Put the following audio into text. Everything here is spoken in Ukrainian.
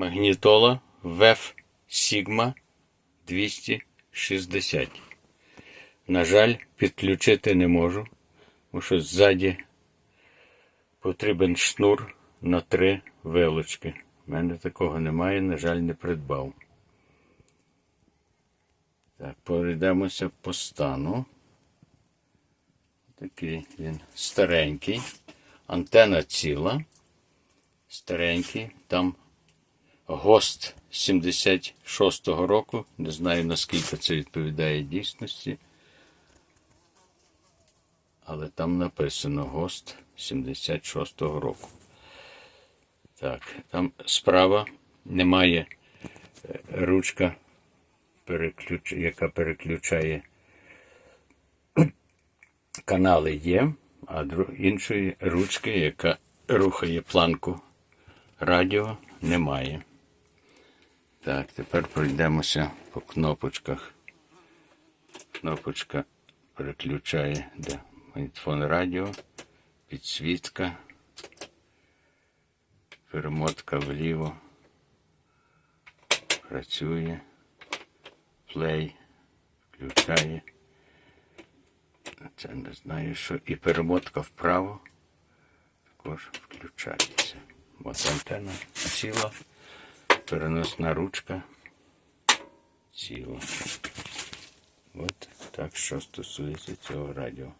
Магнітола VEF Sigma 260. На жаль, підключити не можу, бо що ззаді потрібен шнур на три вилочки. У мене такого немає, на жаль, не придбав. Так, пройдемося по стану. Такий він старенький. Антена ціла. Старенький. Там ГОСТ 76-го року. Не знаю, наскільки це відповідає дійсності. Але там написано ГОСТ 76-го року. Так, там справа немає е, ручка, переключ... яка переключає канали є, а іншої ручки, яка рухає планку радіо, немає. Так, тепер пройдемося по кнопочках. Кнопочка переключає де магнітофон радіо, підсвітка, перемотка вліво. Працює. Плей. Включає. Це не знаю, що. І перемотка вправо також включається. От антенна ціла, переносна ручка ціла. От так, що стосується цього радіо.